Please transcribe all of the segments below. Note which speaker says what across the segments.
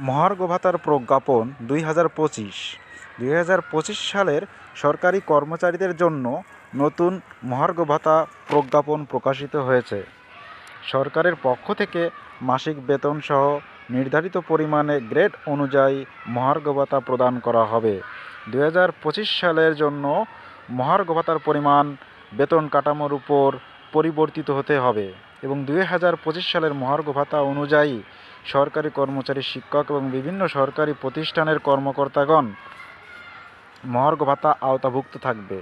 Speaker 1: মহার্ঘ ভাতার প্রজ্ঞাপন দুই হাজার পঁচিশ। দুই হাজার পঁচিশ সালের সরকারি কর্মচারীদের জন্য নতুন মহার্ঘ ভাতা প্রজ্ঞাপন প্রকাশিত হয়েছে। সরকারের পক্ষ থেকে মাসিক বেতন সহ নির্ধারিত পরিমাণে গ্রেড অনুযায়ী মহার্ঘ ভাতা প্রদান করা হবে। দুই হাজার পঁচিশ সালের জন্য মহার্ঘ ভাতার পরিমাণ বেতন কাঠামোর উপর পরিবর্তিত হতে হবে এবং দুই হাজার পঁচিশ সালের মহার্ঘ ভাতা অনুযায়ী সরকারি কর্মচারী শিক্ষক এবং বিভিন্ন সরকারি প্রতিষ্ঠানের কর্মকর্তাগণ মহার্ঘ ভাতা আওতাভুক্ত থাকবে।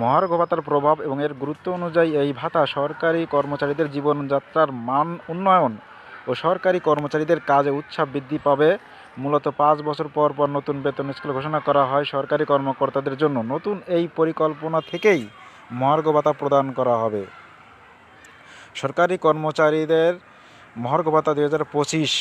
Speaker 1: মহার্ঘ ভাতার প্রভাব এবং এর গুরুত্ব অনুযায়ী এই ভাতা সরকারি কর্মচারীদের জীবনযাত্রার মান উন্নয়ন ও সরকারি কর্মচারীদের কাজে উৎসাহ বৃদ্ধি পাবে। মূলত পাঁচ বছর পর পর নতুন বেতন স্কেল ঘোষণা করা হয় সরকারি কর্মকর্তাদের জন্য। নতুন এই পরিকল্পনা থেকেই মহার্ঘ ভাতা প্রদান করা হবে। সরকারি কর্মচারীদের মহার্ঘ ভাতা দুই হাজার পঁচিশ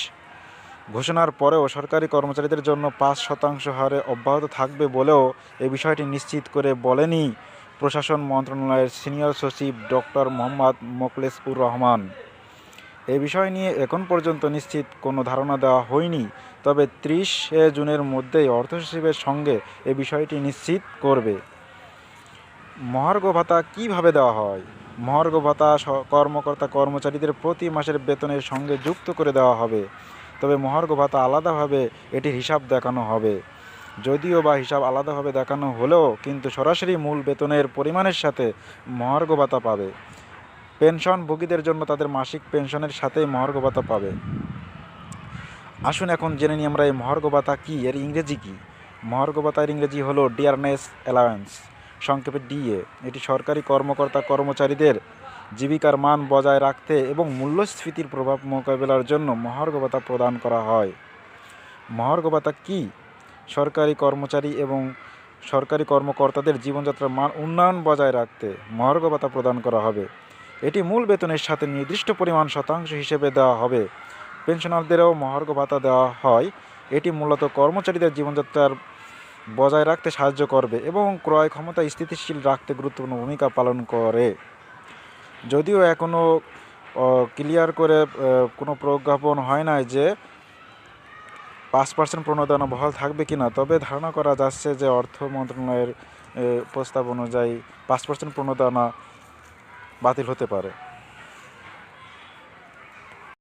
Speaker 1: ঘোষণার পরেও সরকারি কর্মচারীদের জন্য পাঁচ শতাংশ হারে অব্যাহত থাকবে বলেও এই বিষয়টি নিশ্চিত করে বলেনি প্রশাসন মন্ত্রণালয়ের সিনিয়র সচিব ডক্টর মোহাম্মদ মোকলেসপুর রহমান। এ বিষয় নিয়ে এখন পর্যন্ত নিশ্চিত কোনো ধারণা দেওয়া হয়নি, তবে ত্রিশে জুনের মধ্যেই অর্থ সচিবের সঙ্গে এ বিষয়টি নিশ্চিত করবে। মহার্ঘ ভাতা কীভাবে দেওয়া হয়? মহার্ঘ ভাতা কর্মকর্তা কর্মচারীদের প্রতি মাসের বেতনের সঙ্গে যুক্ত করে দেওয়া হবে। তবে মহার্ঘ ভাতা আলাদাভাবে এটির হিসাব দেখানো হবে। যদিও বা হিসাব আলাদাভাবে দেখানো হলেও কিন্তু সরাসরি মূল বেতনের পরিমাণের সাথে মহার্ঘ ভাতা পাবে। পেনশনভোগীদের জন্য তাদের মাসিক পেনশনের সাথেই মহার্ঘ ভাতা পাবে। আসুন এখন জেনে নিই আমরা এই মহার্ঘ ভাতা কী? এর ইংরেজি কী? মহার্ঘ ভাতার ইংরেজি হলো ডিয়ারনেস অ্যালাওয়েন্স। সংক্ষেপে ডিএ, এটি সরকারি কর্মকর্তা কর্মচারীদের জীবিকার মান বজায় রাখতে এবং মূল্যস্ফীতির প্রভাব মোকাবেলার জন্য মহার্ঘ ভাতা প্রদান করা হয়। মহার্ঘ ভাতা কী? সরকারি কর্মচারী এবং সরকারি কর্মকর্তাদের জীবনযাত্রার মান উন্নয়ন বজায় রাখতে মহার্ঘ ভাতা প্রদান করা হবে। এটি মূল বেতনের সাথে নির্দিষ্ট পরিমাণ শতাংশ হিসেবে দেওয়া হবে। পেনশনারদেরও মহার্ঘ ভাতা দেওয়া হয়। এটি মূলত কর্মচারীদের জীবনযাত্রার বজায় রাখতে সাহায্য করবে এবং ক্রয় ক্ষমতা স্থিতিশীল রাখতে গুরুত্বপূর্ণ ভূমিকা পালন করে। যদিও এখনও ক্লিয়ার করে কোনো প্রজ্ঞাপন হয় নাই যে পাঁচ পার্সেন্ট প্রণোদনা বহাল থাকবে কি না তবে ধারণা করা যাচ্ছে যে অর্থ মন্ত্রণালয়ের প্রস্তাব অনুযায়ী পাঁচ পার্সেন্ট প্রণোদনা বাতিল হতে পারে।